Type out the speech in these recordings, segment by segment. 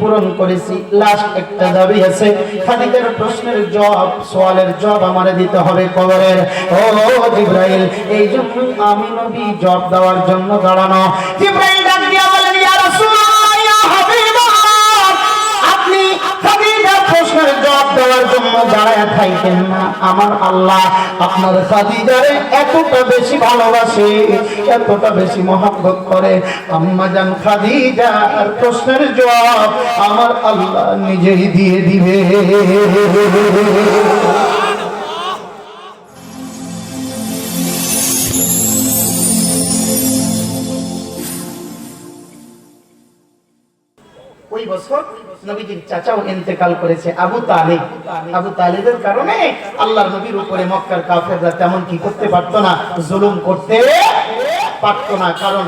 পূরণ করেছি। লাস্ট একটা দাবি আছে। খালিদের প্রশ্নের জবাব সোয়ালের জবাব আমারে দিতে হবে কবরের। ও জিব্রাইল, এই জন্য আমি নবী জবাব দেওয়ার জন্য দাঁড়ানো। জিব্রাইল দেওয়ার জন্য দাঁড়ায় থাকেন না। আমার আল্লাহ আপনার খাদিজারে এতটা বেশি ভালোবাসে, এতটা বেশি মহাব্বত করে। আম্মা জান খাদিজার প্রশ্নের জবাব আমার আল্লাহ নিজেই দিয়ে দিবে। ওই বছর নবীজির চাচাও ইন্তেকাল করেছে আবু আবু কারণে নবীর উপরে মক্কার কাফেররা তেমন কি করতে না, জুলুম করতে না। কারণ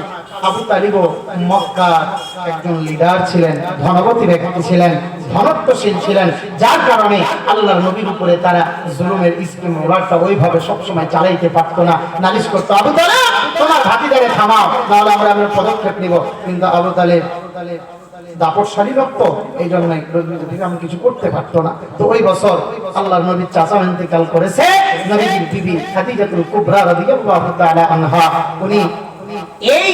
ছিলেন যার কারণে আল্লাহর নবীর উপরে তারা জুলুমের স্কিম ওইভাবে সবসময় চালাইতে পারতো না। নালিশ করতো, আবু তোমার থামাও, নাহলে আমরা আমরা পদক্ষেপ নিব। কিন্তু আবু দাপটশালী রক্ত। এই জন্য আমি কিছু করতে পারতো না। তো ওই বছর নবীর চাচা ইন্তেকাল করেছে। নবীজির বিবি কুবরা আনহা। উনি এই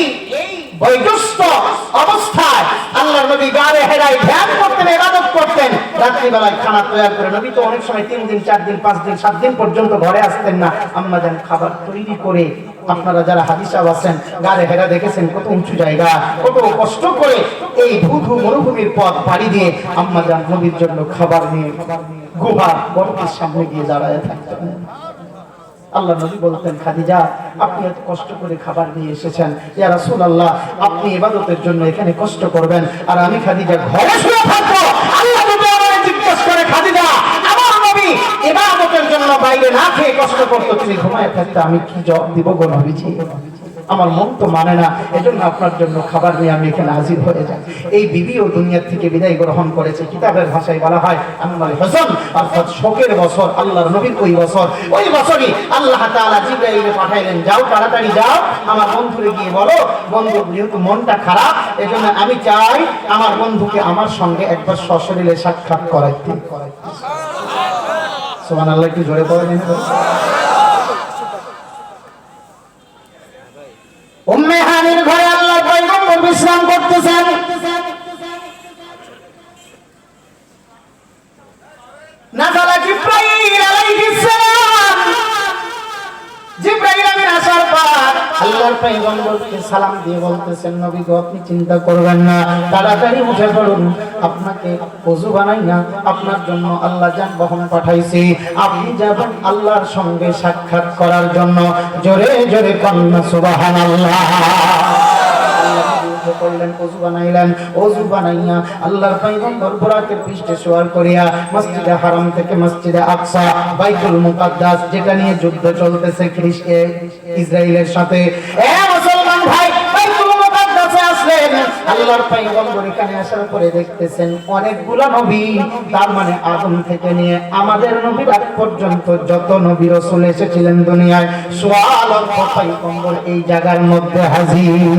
করে নবী তো অনেক সময় তিন দিন, চার দিন, পাঁচ দিন, সাত দিন পর্যন্ত ঘরে আসতেন না। আম্মা যান খাবার তৈরি করে আপনারা যারা হাদিসা আছেন গাড়ে হেরা দেখেছেন, কত উঁচু জায়গা, কত কষ্ট করে এই ধুধু মরুভূমির পথ পাড়ি দিয়ে আম্মা যান নবীর জন্য খাবার নিয়ে গুহা গর্তের সামনে গিয়ে দাঁড়ায় থাকতেন। আল্লাহ নবী বলতেন, খাদিজা, আপনি এত কষ্ট করে খাবার নিয়ে এসেছেন। ইয়া রাসূলুল্লাহ, আপনি ইবাদতের জন্য এখানে কষ্ট করবেন। আর আমি খাদিজা ঘরে শুয়ে থাকব। আল্লাহ নবী আমাকে জিজ্ঞেস করে, খাদিজা ইবাদতের জন্য বাইরে না খেয়ে কষ্ট করতো ঘুমায় থাকতে, আমি কি জবাব দিব গো নবীজি? আমার মন তো মানে না, এজন্য আপনার জন্য খাবার নিয়ে আমি এখানে হাজির হয়ে যাই। এই বিবিও দুনিয়ার থেকে বিদায় গ্রহণ করেছে, কিতাবের ভাষায় বলা হয় আম্মাল হজন অর্থাৎ শোকের বছর, আল্লাহর নবীর ওই বছর। ওই বছরই আল্লাহ তাআলা পাঠাইলেন, যাও তাড়াতাড়ি যাও, আমার বন্ধুরে গিয়ে বলো, বন্ধু, যেহেতু মনটা খারাপ, এজন্য আমি চাই আমার বন্ধুকে আমার সঙ্গে একবার সশরীরে সাক্ষাৎ করাইতে। সুবহানাল্লাহ একটু জোরে পড়েন উম্মে হানির ঘরে আল্লাহ পয়গম্বর বিশ্রাম করতেছেন নাজালা জিব্রাইল আলাইহিস সালাম জিব্রাইল আমিন আসার পর আল্লাহর পয়গম্বরকে সালাম দিয়ে বলতেছেন, নবী গো, আপনি চিন্তা করবেন না, তাড়াতাড়ি উঠে পড়ুন। আপনাকে ওযু বানাই না, আপনার জন্য আল্লাহ জান বহন পাঠাইছি। আপনি যাবেন আল্লাহর সঙ্গে সাক্ষাৎ করার জন্য। জোরে জোরে কন্যা, সুবহানাল্লাহ। উঠে করলেন, অজু বানাইলেন। অজু বানাইয়া আল্লাহর পয়গম্বর বোরাকের পৃষ্ঠে শোয়ার করিয়া মসজিদে হারাম থেকে মসজিদে আকসা, বাইতুল মুকাদ্দাস, যেটা নিয়ে যুদ্ধ চলতেছে খ্রিস্টে ইসরায়েলের সাথে। এ মুসলমান ভাই আল্লাহর পয়গম্বর এখানে আসার পরে দেখতেছেন অনেকগুলা নবী, তার মানে আদম থেকে নিয়ে আমাদের নবীর আগ পর্যন্ত যত নবী রসুল এসেছিলেন দুনিয়ায়, সোয়াল পয়গম্বর এই জায়গার মধ্যে হাজির।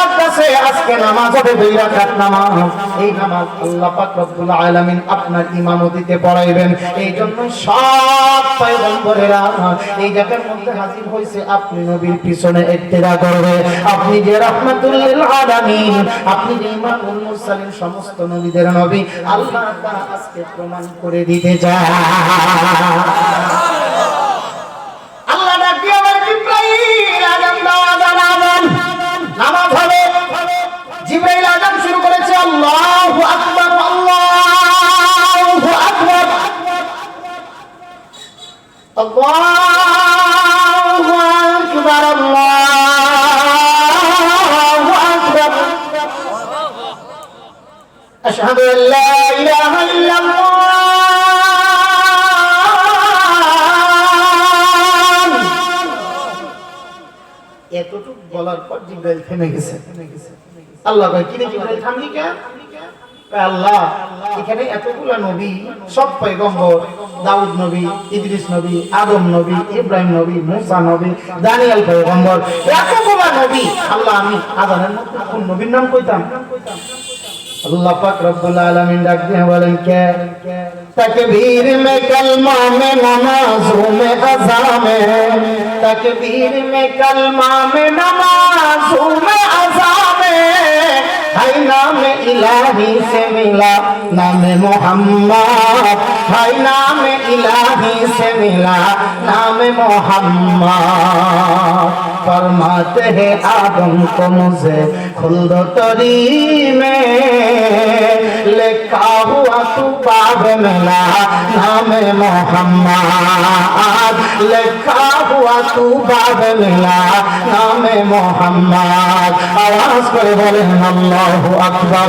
মুকাদ্দাসে আজকে নামাজ হবে, দুই রাকাত নামাজ। এই নামাজ আল্লাহ পাক রব্বুল আলামিন আপনি যে রাহমাতুল আপনি সমস্ত নবীদের নবী, আল্লাহ আজকে প্রমাণ করে দিতে চায়। আল্লাহু আকবার আল্লাহু আকবার। আল্লাহু আকবার আল্লাহু আকবার। আশহাদু আন লা ইলাহা ইল্লাল্লাহ। বলার পর জিব্রাইল থেমে গেছে। আল্লাহ কয় কিনে জিব্রাইল, থামলি কেন আল্লাহ, এখানে এতগুলা নবী, সব পয়গম্বর, দাউদ নবী, ইদ্রিস নবী, আদম নবী, ইব্রাহিম নবী, মুসা নবী, দানিয়াল পয়গম্বর, এতগুলা নবী, আল্লাহ আমি আদানের মধ্যে কোন নবীর নাম কইতাম? अल्लाह पाक रब्बुल आलमीन डाक दिए बोलें क्या तकबीर में कलमा में नमाजों में अज़ा में तकबीर में कलमा में नमाजों में হাই নামে ইলাহি সে মিলা, নামে মোহাম্মদ। হাই নামে ইলাহি সে মিলা, নামে মোহাম্মদ। ফরমাতে হে আদম কো মুজে খুলদ তরি মে লেখা হুয়া তু পাবে মেলা, নামে মোহাম্মদ। লেখা হুয়া তু পাবে মেলা, নামে মোহাম্মদ। আওয়াজ করে বলেন আল্লাহ। আকবার।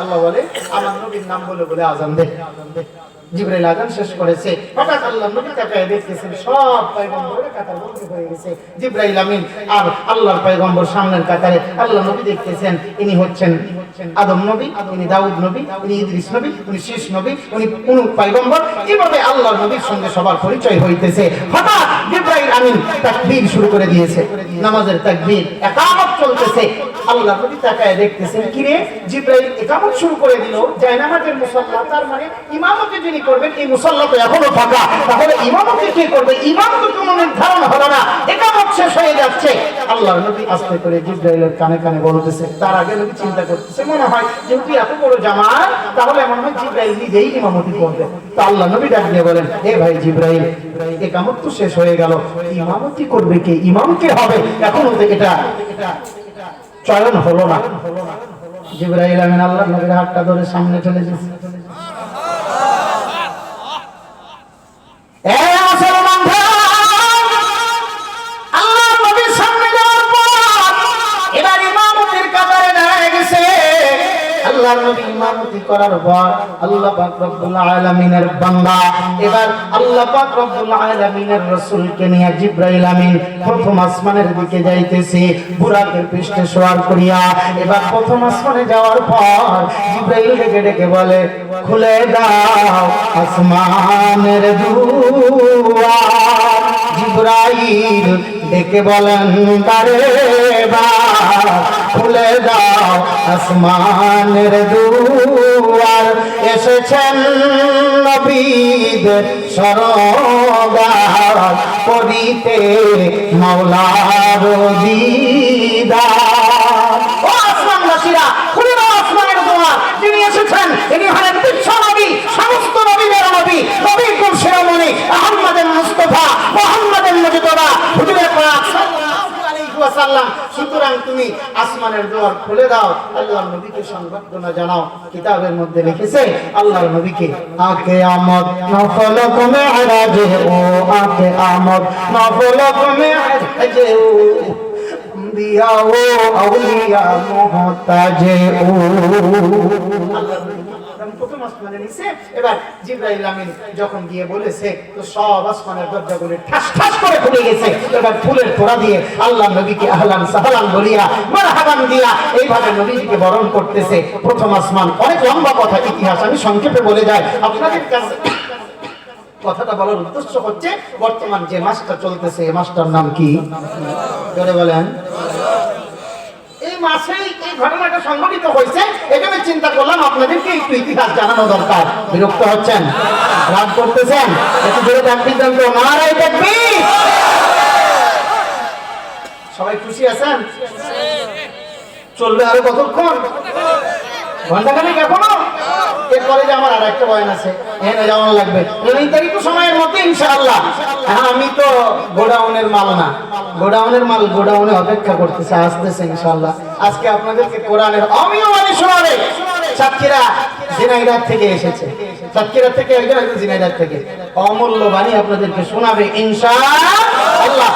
আল্লাহ বলে, আমার নবীর নাম বলে বলে আজান দে। আজান শেষ করেছে। হঠাৎ আল্লাহ নবী তাকায় দেখতেছেন, সব পয়গম্বরের কাতার বন্ধ হয়ে গেছে। আমিন, আর আল্লাহর পয়গম্বর সামনের কাতারে আল্লাহ নবী দেখতেছেন, ইনি হচ্ছেন আদম নবী দাউদ নবী, ইনি ইদ্রিস নবী উনি শেষ নবী উনি কোন পয়গম্বর। এভাবে নবীর সঙ্গে সবার পরিচয় হইতেছে। হঠাৎ জিবরাইল আমিন তাকবীর শুরু করে দিয়েছে। নামাজের তাকবীর চলতেছে। আল্লাহ নবী তাকায় দেখতেছেন, কি রে? জিব্রাইল একামত শুরু করে দিল যায় নামাজের মুসাল্লা, তার মানে ইমামতি যিনি করবেন, এই মুসাল্লা তো এখনও ফাঁকা। তাহলে ইমামতি কে করবে? ইমাম তো কোনো নির্ধারণ হলো না, একামত শেষ হয়ে যাচ্ছে। আল্লাহ নবী আস্তে করে জিব্রাইলের কানে কানে বলতেছে, তার আগে নবী চিন্তা করতেছে, মনে হয় যেহেতু এত বড় জামাত, তাহলে মনে হয় জিব্রাইল নিজেই ইমামতি করবে। তো আল্লাহ নবী ডাক বলেন, এ ভাই জিব্রাইল, একামত তো শেষ হয়ে গেল, ইমামতি করবে কে? ইমাম কে হবে? এখনও এটা চয়ন হলো না। জিব্রাহিল আমিন আল্লাহ নবীর হাতটা ধরে সামনে চলে গেছে। আল্লাহর নবী ইমামতি করার পর আল্লাহ পাক রব্বুল আলামিনের বান্দা, এবার আল্লাহ পাক রব্বুল আলামিনের রাসূলকে নিয়ে জিবরাইল আমিন প্রথম আসমানের দিকে যাইতেছে, বুরাকের পৃষ্ঠে সওয়ার করিয়া, এবার প্রথম আসমানে যাওয়ার পর জিবরাইল ডেকে ডেকে বলে, খুলে দাও আসমানের দুয়ার। জিবরাইল ডেকে বলেন বারে বার খুলে দাও আসমানের দুয়ার। এসেছেন নবীদের সরদার করিতে মাওলার দিদা ও আসমানবাসীরা খুলে দাও আসমানের দুয়ার যিনি এসেছেন ইনি হলেন বিশ্ব নবী সমস্ত নবীদের নবী নবীর কুল শিরোমণি আহম্মদের মুস্তফা মোহাম্মদের মুজিদুরা হুজুরে পাক সাল্লাল্লাহু ওয়াসাল্লাম সুতরাং তুমি আসমানের দুয়ার খুলে দাও। আল্লাহর নবীকে সংবর্ধনা জানাও। কিতাবের মধ্যে লিখেছে, আল্লাহর নবীকে আকে আমদ নফলক মেরাজে ও আকে আমদ নফলক মেরাজে ও দিয়া ও আউলিয়া, মোহতাজে, ও। আল্লাহর নবী প্রথম আসমানে নিছে। এবার জিব্রাইল আমিন যখন গিয়ে বলেছে, তো সব আসমানের দরজাগুলো ঠাস ঠাস করে খুলে গেছে। এবার ফুলের তোড়া দিয়ে আল্লাহ নবীকে আহলান সাহলান বলিয়া, মারহাবান দিয়া। এইভাবে নবীজিকে বরণ করতেছে। প্রথম আসমান, অনেক লম্বা কথা, ইতিহাস আমি সংক্ষেপে বলে যাই। আপনাদের কাছে কথাটা বলার উদ্দেশ্য হচ্ছে, বর্তমান যে মাসটা চলতেছে মাসটার নাম কি? বলেন। সংঘটিত হয়েছে, এখানে চিন্তা করলাম আপনাদেরকে একটু ইতিহাস জানানো দরকার। বিরক্ত হচ্ছেন? রাগ করতেছেন? একটু জোরে থাকবেন থাকবি সবাই খুশি আছেন? চলবে আরও কতক্ষণ? ঘন্টাখানেক এখনও? এরপরে যে আমার আর একটা বয়ান আছে এখানে যেমন লাগবে। নির্ধারিত সময়ের মধ্যে ইনশাআল্লাহ। হ্যাঁ আমি তো গোডাউনের মাল না। গোডাউনের মাল গোডাউনে অপেক্ষা করতেছে আসতেছে ইনশাআল্লাহ। আজকে আপনাদেরকে কোরআনের অমিয় বাণী শোনাবে সাতক্ষীরা জিনাইদার থেকে এসেছে। সাতক্ষীরা থেকে একজন একজন জিনাইদার থেকে। অমূল্য বাণী আপনাদেরকে শোনাবে ইনশাআল্লাহ।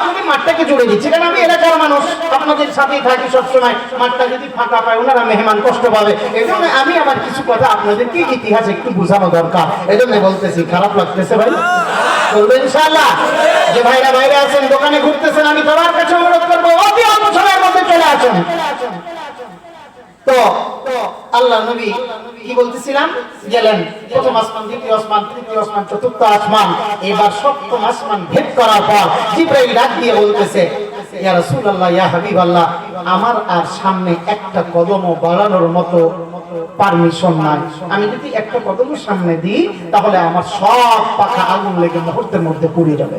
আপনাদের মাঠটাকে জুড়ে দিচ্ছি, কারণ আমি এলাকার মানুষ, আপনাদের সাথেই থাকি সবসময়। মাঠটা যদি ফাঁকা পায়, ওনারা মেহমান কষ্ট পাবে। এই জন্য আমি আমার কিছু কথা আপনাদেরকে ইতিহাস একটু বোঝানো দরকার। এই জন্য বলতেছি, খারাপ লাগতেছে ভাই? আল্লাহ নবী কি বলতেছিলাম? গেলেন প্রথম আসমান, দ্বিতীয় আসমান, তৃতীয় আসমান, চতুর্থ আসমান। এবার সপ্তম আসমান ভেদ করার পর জিব্রাইল দিয়ে বলতেছে, ইয়া রাসূলুল্লাহ, ইয়া হাবিবাল্লাহ, আমার আর সামনে একটা কদমও বাড়ানোর মতো পারমিশন নাই। আমি যদি একটা কদমও সামনে দিই, তাহলে আমার সব পাখা আগুন লেগে মুহূর্তের মধ্যে পুড়ে যাবে।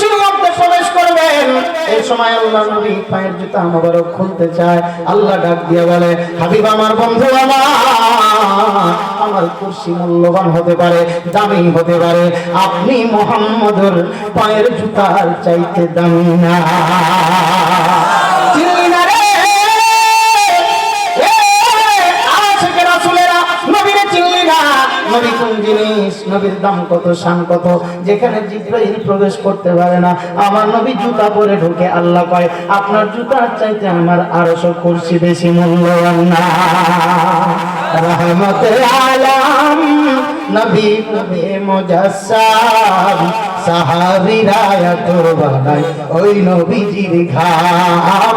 কুরসির মধ্যে প্রবেশ করবেন। এই সময় আল্লাহ নবী পায়ের জুতা খুলতে চায়। আল্লাহ ডাক দিয়ে বলে, হাবিব আমার বন্ধু আমার আমার মূল্যবান হতে পারে, দামি হতে পারে। আপনি মোহাম্মদুর পায়ের জুতার চাইতে দামি না। নবী কোন নবীর দাম কত, শান কত, যেখানে জিব্রাইল প্রবেশ করতে পারে না, আমার নবী জুতা পরে ঢুকে আল্লাহ কয়, আপনার জুতার চাইতে আমার আরশো কুরসি বেশি মূল্যবান না। রহমতে আলাম, নবী নবী মুজাসসাম, সাহাবীরা তোর বানাই ওই নবীজির ঘাম।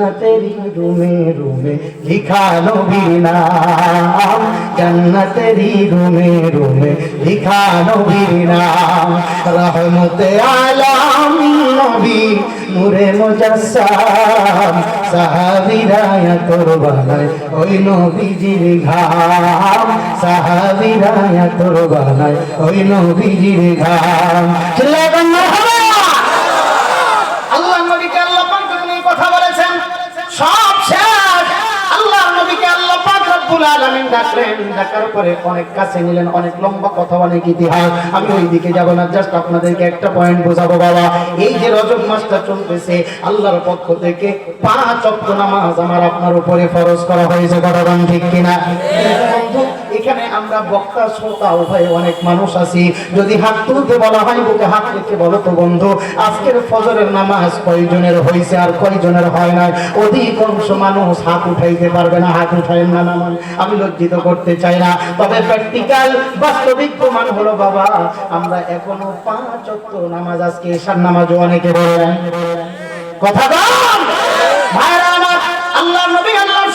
জন্নতেরি রুমে রুমে লিখা নবীর নাম জন্নতেরি রুমে রুমে লিখা নবীর নাম রহমতে আলাম নবী, নূরে মুজাসসাম। সাহাবীরা তোর বানায় ওই নবীজির ঘাম। সাহাবীরা তোর বানায় ওই নবীজির ঘাম। চিল্লায় কান্না হবে আল্লাহ নবীকে আল্লাহ পাক যখন এই কথা বলেছেন সব শেষ আল্লাহ নবীকে আল্লাহ পাক কথা, অনেক ইতিহাস। আমি ওই দিকে যাব না জাস্ট আপনাদেরকে একটা পয়েন্ট বোঝাবো বাবা। এই যে চলতেছে, আল্লাহর পক্ষ থেকে পাঁচ আপনার উপরে ফরজ করা হয়েছে কথাটা ঠিক কিনা? এখানে আমরা বক্তা, শ্রোতা, উভয় অনেক মানুষ আছি। যদি হাত তুলতে বলা হয়, বুকে হাত রেখে বলো তো বন্ধু, আজকের ফজরের নামাজ কয়জনের হয়েছে আর কয়জনের হয় না অধিকাংশ মানুষ হাত উঠাইতে পারবে না, হাত উঠাইন না নামান আমি লজ্জিত করতে চাই না। তবে প্র্যাকটিক্যাল, বাস্তবিক প্রমাণ হলো, বাবা, আমরা এখনও পাঁচ ওয়াক্ত নামাজ, আজকে এশার নামাজও অনেকে বলেন। কথা বল! ভাইরা আমার, আল্লাহ নবী আল্লাহর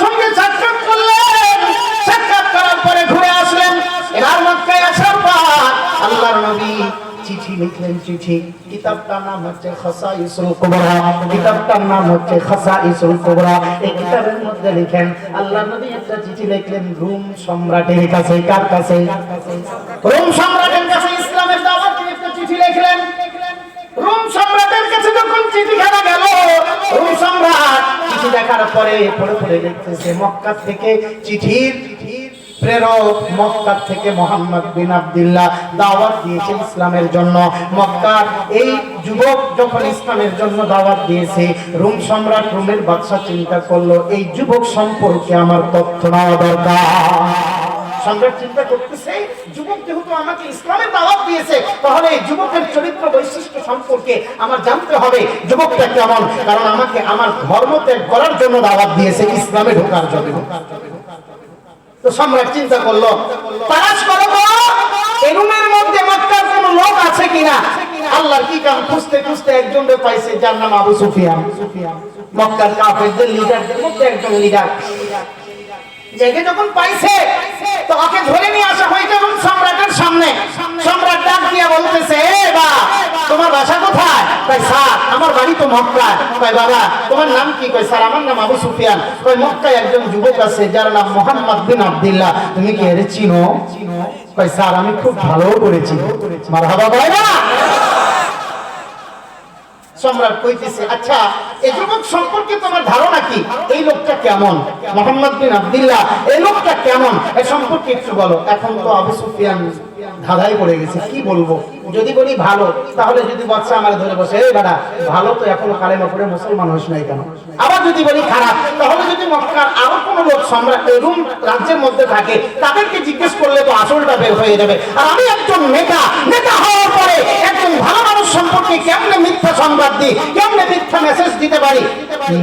লিখলেন চিঠি। কিতাবটার নাম হচ্ছে খাসাইসুল কুবরা। কিতাবটার নাম হচ্ছে খাসাইসুল কুবরা। এই কিতাবের মধ্যে লিখেন, আল্লাহ নবী একটা চিঠি লিখলেন, রোম সম্রাটের কাছে, কার কাছে? রোম সম্রাটের কাছে ইসলামের দাওয়াত দিয়ে একটা চিঠি লিখলেন। রোম সম্রাটের কাছে যখন চিঠিখানা গেল, রোম সম্রাট চিঠি দেখার পরে পড়ে পড়ে দেখতেছে মক্কা থেকে চিঠির প্রেরক মক্কা থেকে মোহাম্মদ বিন আব্দুল্লাহ দাওয়াত দিয়েছে ইসলামের জন্য। মক্কার এই যুবক যখন ইসলামের জন্য দাওয়াত দিয়েছে, রোম সম্রাট রোমের বাদশা চিন্তা করল, এই যুবক সম্পর্কে আমার তথ্য নেওয়া দরকার। সম্রাট চিন্তা করতেছে, যুবক যেহেতু আমাকে ইসলামের দাওয়াত দিয়েছে, তাহলে যুবকের চরিত্র বৈশিষ্ট্য সম্পর্কে আমার জানতে হবে। যুবকটা কেমন? কারণ আমাকে আমার ধর্ম ত্যাগ করার জন্য দাওয়াত দিয়েছে, ইসলামে ঢোকার জন্য। তো সম্রাট চিন্তা করল, তালাশ করো এরুমের মধ্যে মক্কার কোন লোক আছে কিনা? আল্লাহর কি কাম খুঁজতে খুঁজতে একজন পাইছে, যার নাম আবু সুফিয়ান। মক্কার কাফেরদের লিডারদের মধ্যে একজন লিডার জেগে যখন পাইছে তো ওকে ধরে নিয়ে আসা হয় যখন সম্রাটের সামনে। সম্রাট ডাক দিয়ে বলতেছে, "এ বা, তোমার বাসা কোথায়? কয়, স্যার, আমার বাড়ি তো মক্কায়। কয়, বাবা, তোমার নাম কি? কয়, স্যার, আমার নাম আবু সুফিয়ান। কয়, মক্কায় একজন যুবক আছে, যার নাম মোহাম্মদ বিন আব্দুল্লাহ। তুমি কি এর চিনো? কয়, স্যার, আমি খুব ভালো করেছি। মারহাবা কয় না সম্রাট আচ্ছা সম্পর্কে তোমার ধারণা কি? এই লোকটা কেমন? এই লোকটা কেমন? সম্পর্কে একটু বলো। এখন গেছে, কি বলব? যদি বলি ভালো, তাহলে যদি বাচ্চা আমার ধরে বসে, এই বেটা, ভালো তো এখনও কালেমা পড়ে মুসলমান হইস নাই কেন? আবার যদি বলি খারাপ, তাহলে যদি মক্কার আরও কোনো লোক সম্রাট রুম রাজ্যের মধ্যে থাকে, তাদেরকে জিজ্ঞেস করলে তো আসলটা বের হয়ে যাবে। আর আমি একজন নেতা নেতা হওয়ার পরে একজন ভালো মানুষ সম্পর্কে কেমনে মিথ্যা সংবাদ দিই? কেমনে মিথ্যা মেসেজ দিতে পারি?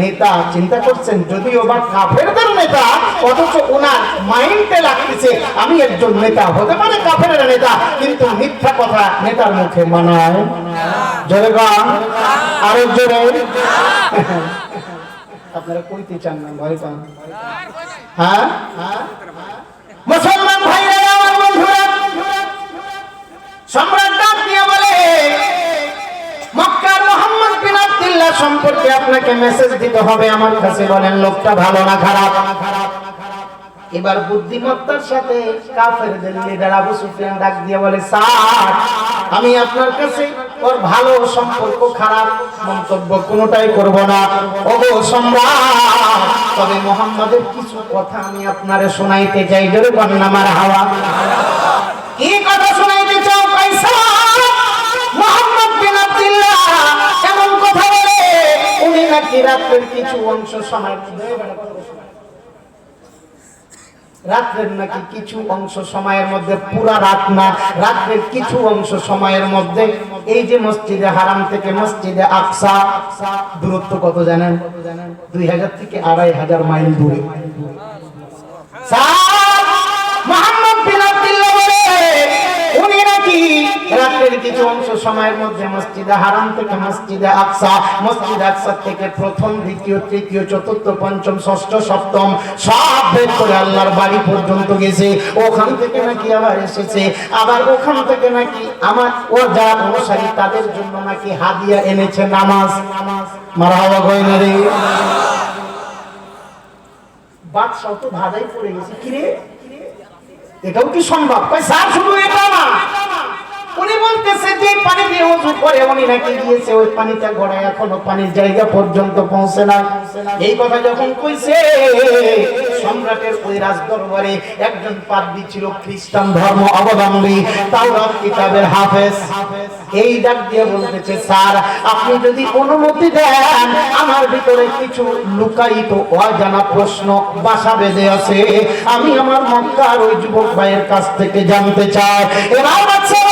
নেতা চিন্তা করছেন, যদিও বা কাফেরদের নেতা, অথচ ওনার মাইন্ডে লাগতেছে, আমি একজন নেতা হতে পারে কাফের নেতা, কিন্তু মিথ্যা কথা নেতার মুখে মানায়। জোরে গান। আরও জোরে। আপনারা কইতে চান না, ভয় পান। হ্যাঁ? মুসলমান ভাইরা সম্রাট সম্পর্কে আপনাকে মেসেজ দিতে হবে। আমার কাছে বলেন, লোকটা ভালো না খারাপ? এবার বুদ্ধিমত্তার সাথে কাফেরদের লিডার আবু সুফিয়ান ডাক দিয়ে বলে, স্যার, আমি আপনার কাছে ওর ভালো সম্পর্ক, খারাপ মন্তব্য কোনোটাই করব না। ওগো সম্রাট, তবে মোহাম্মদের কিছু কথা আমি আপনারে শোনাইতে চাই। জোরে বন্নামার হাওয়া। কি কথা শোনাইতে চাও? পয়সা মোহাম্মদ বিন আব্দুল্লাহ নাকি রাতের কিছু অংশ রাত্রের নাকি কিছু অংশ সময়ের মধ্যে পুরা রাত না রাত্রের কিছু অংশ সময়ের মধ্যে এই যে মসজিদে হারাম থেকে মসজিদে আকসা দূরত্ব কত জানেন? দুই হাজার থেকে আড়াই হাজার মাইল দূরে। মোহাম্মদ বলে, আবার ওখান থেকে নাকি আমার ওর যারা অনুসারী তাদের জন্য নাকি হাদিয়া এনেছে নামাজ। মারা হওয়া গয়না রে। বাদশাহ তো ধাঁধাই পড়ে গেছে। কিরে? এটাও কি সম্ভব? শুধু এটা না। স্যার আপনি যদি অনুমতি দেন আমার ভিতরে কিছু লুকায়িত অজানা প্রশ্ন বাসা বেঁধে আছে। আমি আমার মক্কার ওই যুবক ভাইয়ের কাছ থেকে জানতে চাই। এবার বাচ্চা বলে, "ও পাদ্রী,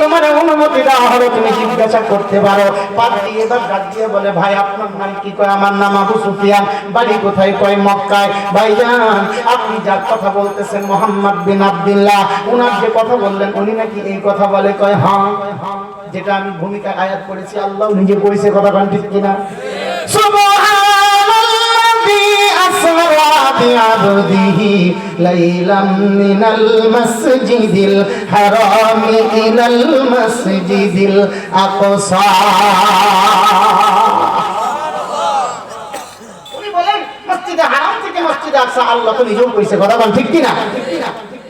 তোমার অনুমতি দেওয়া হলো, তুমি জিজ্ঞাসা করতে পারো। এবার ডাক দিয়ে বলে, ভাই, আপনার নাম কি? কয়, আমার নাম আবু সুফিয়ান। বাড়ি কোথায়? কয়, মক্কায়। ভাইজান আপনি যার কথা বলতেছেন মোহাম্মদ বিন আব্দুল্লাহ, উনার যে কথা বললেন, উনি নাকি এই কথা বলে। কয় হ্যাঁ যেটা আমি ভূমিকা আয়াত করেছি, আল্লাহ নিজে কইছে কথা ঠিক কিনা? সুবহানাল্লাযী বিআবদিহি ليلا من المسجد الحرام إلى المسجد الأقصى. আল্লাহ তো নিজেও করেছে, কথা বল, ঠিক কিনা?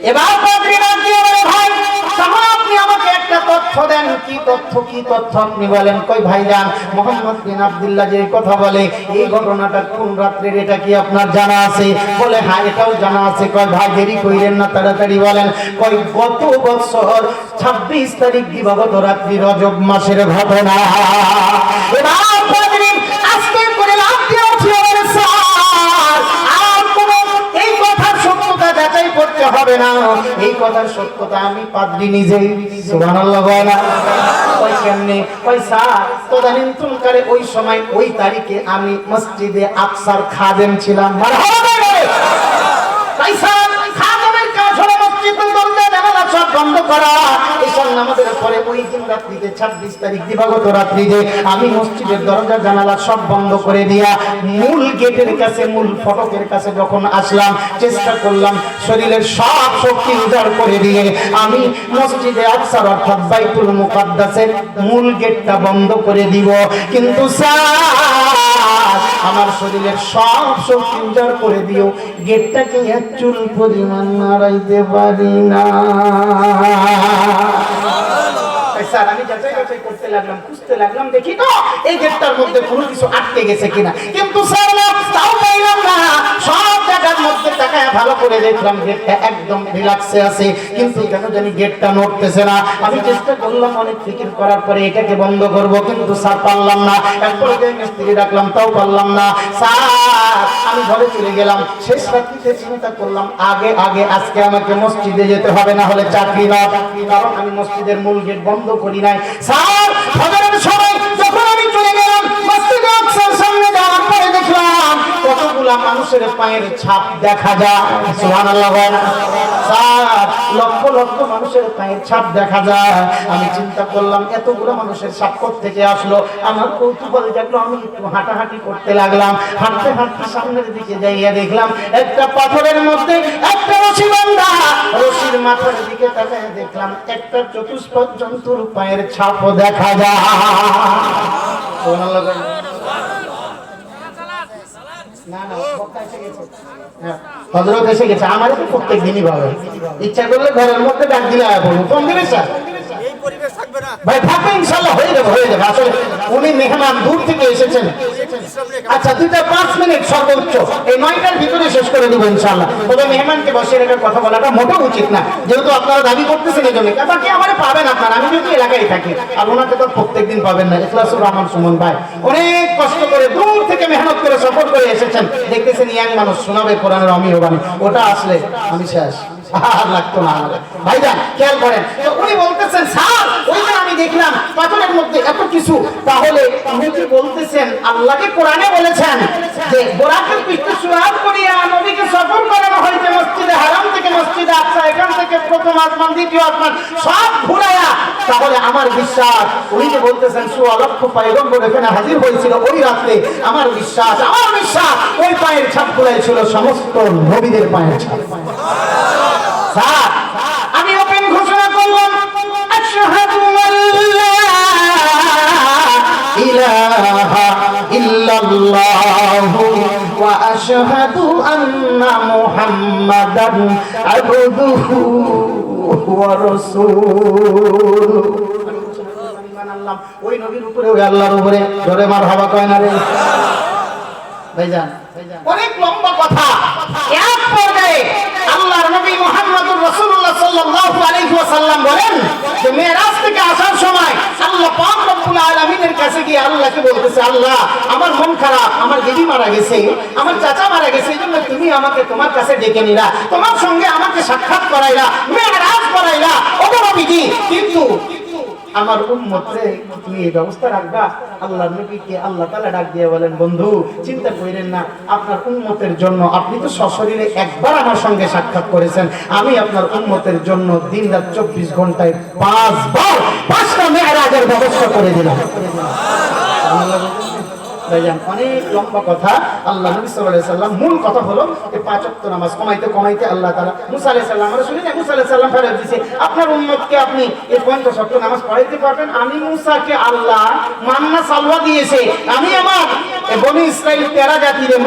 এবার পাদ্রী ডাক দিয়ে বলে, ভাই তথ্য দেন। কি তথ্য কি তথ্য? আপনি বলেন, কই ভাইজান, মোহাম্মদ যে কথা বলে ঘটনাটা কোন এটা কি আপনার জানা আছে? বলে হ্যাঁ এটাও জানা আছে। কয় কইরেন না, তাড়াতাড়ি বলেন। গত বছর 26 তারিখ দিবাগত রাত্রি রজব মাসের ঘটনা। লাফ যাচাই করতে হবে না। এই কথার সত্যতা আমি পাদ্রি নিজেই সুবহানাল্লাহ বলে না। ওই কেমনে? ওই সময়, ওই তারিখে আমি মসজিদে আফসার খাদেম ছিলাম। মারহাবা বলে খাদেমের কাজ হলো মসজিদের দরজা জানালা সব বন্ধ করা। এসব পরে ওই দিন রাত্রিতে ছাব্বিশ তারিখ দিবাগত রাত্রিতে আমি মসজিদের দরজা জানালা সব বন্ধ করে দিয়া মূল গেটের কাছে, মূল ফটকের কাছে যখন আসলাম, চেষ্টা করলাম শরীরের সব শক্তি উজাড় করে দিয়ে। আমি মসজিদে আকসার অর্থাৎ বাইতুল মুকাদ্দাসের মূল গেটটা বন্ধ করে দিব। কিন্তু আমার শরীরের সব শক্তি উজাড় করে দিও। গেটটাকে এক চুল পরিমাণ নাড়াইতে পারি না। স্যার, আমি যাচাই করতে লাগলাম, খুঁজতে লাগলাম, দেখি তো এই গেটটার মধ্যে কোনো কিছু আটকে গেছে কিনা। কিন্তু স্যার, তাও পাইলাম ভালো করে দেখলাম গেটটা একদম রিল্যাক্সে আছে, কিন্তু কেন জানি গেটটা নড়তেছে না। আমি চেষ্টা করলাম অনেক ফিকির করার পরে এটাকে বন্ধ করব, কিন্তু স্যার পারলাম না। এরপরে যে মিস্ত্রি ডাকলাম, তাও পারলাম না। স্যার, আমি ঘরে চলে গেলাম। শেষ রাত্রিতে চিন্তা করলাম, আগে আগে, আজকে আমাকে মসজিদে যেতে হবে, না হলে চাকরি না। চাকরি কারণ আমি মসজিদের মূল গেট বন্ধ করি নাই। স্যার কতগুলা মানুষের পায়ের ছাপ দেখা যায়, সুবহানাল্লাহ বলেন। লক্ষ লক্ষ মানুষের পায়ের ছাপ দেখা যায়। আমি চিন্তা করলাম, এতগুলো মানুষের ছাপ থেকে আসলো? আমার কৌতূহল জাগলো, আমি একটু হাঁটাহাঁটি করতে লাগলাম। হাঁটতে হাঁটতে সামনের দিকে যাইয়া দেখলাম, একটা পাথরের মধ্যে একটা রশি বান্ধা। রশির মাথার দিকে তাকায় দেখলাম, একটা চতুষ্পদ জন্তুর পায়ের ছাপও দেখা যায়। গেছে। হ্যাঁ, এসে গেছে। আমারও তো প্রত্যেক দিনই ভাবে ইচ্ছা করলে ঘরের মধ্যে ডাক দিলে আয়া পড়ব। কম দিবে স্যার এই পরিবেশ থাকবে না ভাই থাকবে ইনশাল্লাহ হয়ে যাবে হয়ে যাবে। আসলে উনি মেহমান দূর থেকে এসেছেন। আচ্ছা দুইটা পাঁচ মিনিট সর্বোচ্চ। এই নয়টার ভিতরে শেষ করে দেবো ইনশাল্লাহ। তবে মেহমানকে বসে রেখে কথা বলাটা মোটেও উচিত না। যেহেতু আপনারা দাবি করতেছেন এই জন্য। বাকি আমার পাবেন আপনারা, আমি যদি এলাকায় থাকি, আর ওনাকে তো প্রত্যেকদিন পাবেন না। ইখলাসুর রহমান সুমন ভাই, অনেক কষ্ট করে দূর থেকে মেহনত করে সফর করে এসেছেন। দেখতেছেন ইয়াং মানুষ, শোনাবে কোরআনের অমিয় বাণী। ওটা আসলে আমি শেষ। এত কিছু। তাহলে বলতেছেন, আল্লাহকে কোরআনে বলেছেন করিয়া মসজিদে হারাম থেকে মসজিদে আকসা এখান থেকে প্রথম আসমান, দ্বিতীয় আসমান, সব ঘুরায়া তাহলে আমার বিশ্বাস, উনি যে বলতেছেন, সোয়া লক্ষ পায়গম্বর এখানে হাজির হয়েছিল ওই রাত্রে। আমার বিশ্বাস আমার বিশ্বাস, ওই পায়ের ছাপ গুলাই ছিল সমস্ত নবীদের পায়ের ছাপ। স্যার, আমি ওপেন ঘোষণা করলাম আন্না ওই নবীর উপরে ওই আল্লাহর উপরে জোরে মার হবা কয় না রে? ভাইজান অনেক লম্বা কথা। এক পর্যায়ে আল্লাহর নবী মুহাম্মদুর রাসূলুল্লাহ সাল্লাল্লাহু আলাইহি ওয়াসাল্লাম বলেন যে মেরাজ থেকে আসার সময় আল্লাহ পাক রব্বুল আলামিনের কাছে গিয়ে আল্লাহকে বলতেছে, আল্লাহ, আমার মন খারাপ, আমার দিদি মারা গেছে, আমার চাচা মারা গেছে, এজন্য তুমি আমাকে তোমার কাছে ডেকে নিলা, তোমার সঙ্গে আমাকে সাক্ষাৎ করাইলা মেরাজ করাইলা নবীজি কিন্তু আমার উম্মতরে তুমি এই ব্যবস্থা রাখবা। আল্লাহ নবীকে আল্লাহ তালা ডাক দিয়ে বলেন, বন্ধু, চিন্তা করেন না, আপনার উম্মতের জন্য আপনি তো সশরীরে একবার আমার সঙ্গে সাক্ষাৎ করেছেন। আমি আপনার উম্মতের জন্য দিন রাত চব্বিশ ঘন্টায় পাঁচবার পাঁচটা মেয়েরাজের ব্যবস্থা করে দিলাম। নামাজ কমাইতে কমাইতে আল্লাহ আমরা শুনি নামাজ পারবেন। আমি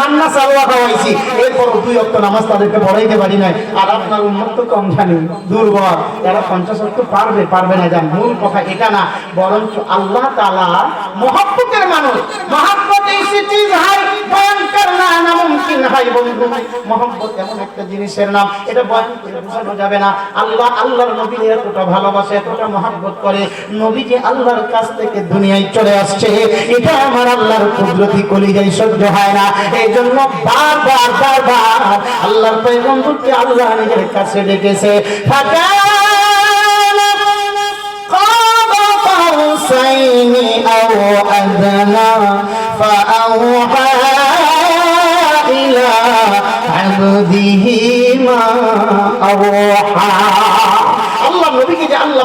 মান্না এরপর দুই ওয়াক্ত নামাজ তাদেরকে পড়াইতে পারি নাই। আর আপনার উম্মত তো কম জানি, দুর্বল। এরা পঞ্চাশ পারবে পারবে না যান মূল কথা এটা না, বরঞ্চ আল্লাহ মহব্বতের মানুষ ऐसी चीज है बयान करना नामुमकिन है বন্ধু মহব্বত এমন একটা জিনিসের নাম এটা বয়ান করে বোঝানো যাবে না আল্লাহ আল্লাহর নবীর এতটা ভালোবাসে এতটা মহব্বত করে নবী যে আল্লাহর কাছ থেকে দুনিয়ায় চলে আসছে এটা আমার আল্লাহর কুদরতি কলিজায় সহ্য হয় না এই জন্য বারবার বারবার আল্লাহর পয়গম্বরকে আল্লাহ নিজের কাছে ডেকেছে ফাঁকা قاب قوسين أو أدنى فأوحى إلى عبده ما أوحى الله نبيك جعل الله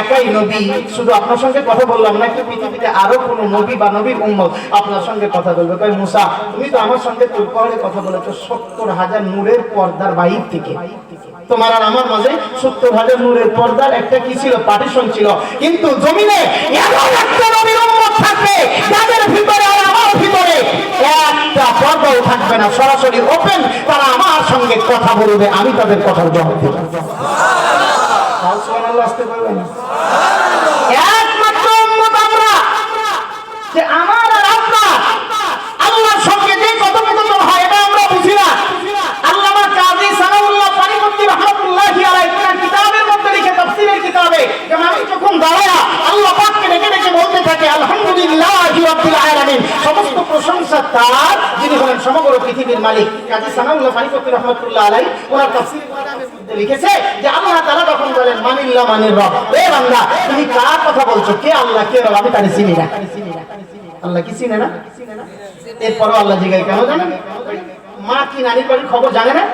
একাই নবী শুধু আপনার সঙ্গে কথা বললাম না একটু পৃথিবীতে আরও কোন নবী বা নবীর উম্মত আপনার সঙ্গে কথা বলবে। কই মুসা তুমি তো আমার সঙ্গে তুলপাহলে কথা বলেছ সত্তর হাজার নূরের পর্দার বাইর থেকে। তোমার আর আমার মাঝে সত্তর হাজার নূরের পর্দার একটা কি ছিল? পার্টিশন ছিল। কিন্তু জমিনে এমন একটা নবীর উম্মত থাকবে যাদের ভিতরে আর আমার ভিতরে একটা পর্দাও থাকবে না। সরাসরি ওপেন তারা আমার সঙ্গে কথা বলবে আমি তাদের কথার জবাব দেব। সুবহানাল্লাহ। আসতে একমাত্র আমরা। বুঝি না। আল্লামা কাজী সানাউল্লাহ পানিপত্তি রহমাতুল্লাহি আলাইহি কোরআন কিতাবের মধ্যে লিখে ডেকে ডেকে বলতে থাকে, আলহামদুলিল্লাহি রাব্বিল আলামিন। সমস্ত প্রশংসা তার, যিনি হলেন সমগ্র পৃথিবীর মালিক। কাজী সানাউল্লাহ পানিপত্তি রহমাতুল্লাহ আলাইহি, ওনার তাফসীর লিখেছে যে আল্লাহ তাআলা তখন বলেন রব। এ বান্দা, তুমি কার কথা বলছো? কে আল্লাহ, কে রব? আমি তারে চিনি না। আল্লাহ কি চিনে না? এরপরও আল্লাহ কেন জানেন? মা কি নানির বাড়ির খবর জানে না?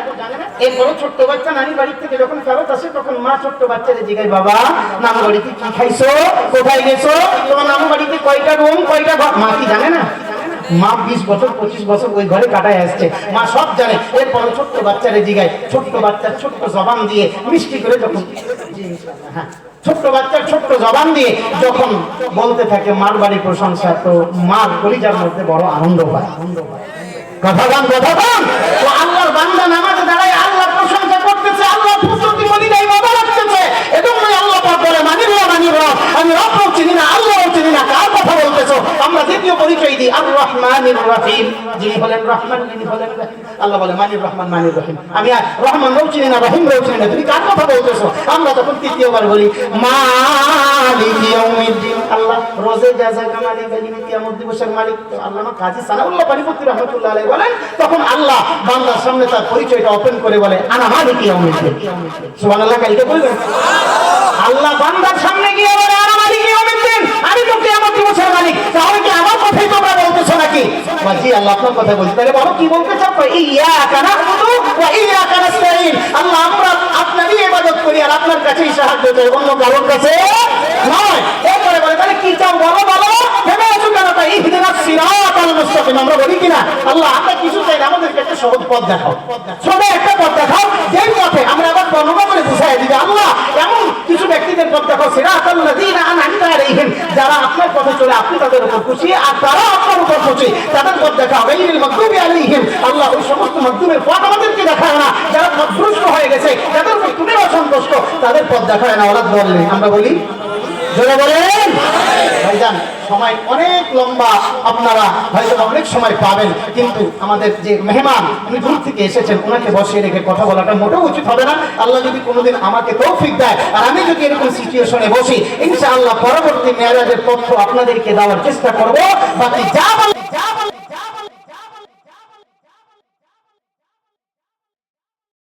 এরপরও ছোট্ট বাচ্চা নানির বাড়ির থেকে যখন ফেরত আসে, তখন মা ছোট্ট বাচ্চারে জিগায়, বাবা নানু বাড়িতে কি খাইছো? কোথায় গেছো? তোমার নানু বাড়িতে কয়টা রুম, কয়টা ঘর? মা কি জানে না? মা বিশ বছর, পঁচিশ বছর ওই ঘরে কাটায় আসছে। মা সব জানে। এরপরে ছোট্ট বাচ্চারে জিগায় ছোট্ট বাচ্চার ছোট্ট জবান দিয়ে মিষ্টি করে যখন হ্যাঁ ছোট্ট বাচ্চার ছোট্ট জবান দিয়ে যখন বলতে থাকে, মার বাড়ি প্রশংসা তো মার কলিজার মধ্যে বড় আনন্দ পায়। কথা গান কথা গান তো আল্লাহর বান্দা হলেন রহমান যিনি হলেন। আল্লাহ বলে, মানির রহমান, মানির রহিম। আমি রহমান রও চিনি না, রহিম রও চিনি না। তুমি কার কথা বলতেছো? আমরা তখন তৃতীয়বার বলি আল্লাহ, রোজে দিবসের মালিক। তো কাজী রহমাতুল্লাহ আলাইহি বলেন, তখন আল্লাহ বান্দার সামনে তার পরিচয়টা ওপেন করে বলে, আনা মালিক কালকে বলবেন? আল্লাহ বান্দার সামনে গিয়ে বলে, আনা মালিক আমি তো কিয়ামত দিবসের মালিক? তাহলে কি আমার কথাই তোমরা বলতেছো নাকি? বাজি আল্লাহ আপনার কথা বলছি। তাহলে কি বলতে না'বুদু ওয়া ইয়াকা নাস্তাঈন। আল্লাহ, আমরা আপনারই ইবাদত করি আর আপনার কাছেই সাহায্য চাই, অন্য কারোর কাছে নয়। এরপরে বলে, তাহলে কি চাও বলো বলো? ভেবে আছো কেন তাই সিরাতাল মুস্তাকিম। আমরা বলি কিনা? আল্লাহ কিছু চাই আমাদেরকে একটা সহজ পথ দেখাও। একটা পথ দেখাও পথে আমরা আবার বর্ণনা করে বুঝাই দিবে, আল্লাহ, এমন কিছু ব্যক্তিদের পথ দেখাও, সিরাতাল লাযীনা যারা আপনার পথে চলে, আপনি তাদের উপর খুশি, আর তারা আপনার উপর খুশি, তাদের পথ দেখা গায়রিল মাগদুবি আলাইহিম আল্লাহ ওই সমস্ত মাধ্যমের পথ আমাদেরকে দেখায় না, যারা পথভ্রষ্ট হয়ে গেছে, যাদের উপর তুমি অসন্তুষ্ট, তাদের পথ দেখায় না, ওরা বললে আমরা বলি, জোরে বলেন। ভাইজান সময় অনেক লম্বা আপনারা হয়তো অনেক সময় পাবেন। কিন্তু আমাদের যে মেহমান, উনি দূর থেকে এসেছেন ওনাকে বসিয়ে রেখে কথা বলাটা মোটেও উচিত হবে না। আল্লাহ যদি কোনোদিন আমাকে তৌফিক দেয়, আর আমি যদি এরকম সিচুয়েশনে বসি, ইনশাআল্লাহ পরবর্তী মেয়ারাজের তথ্য আপনাদেরকে দেওয়ার চেষ্টা করব। বাকি যা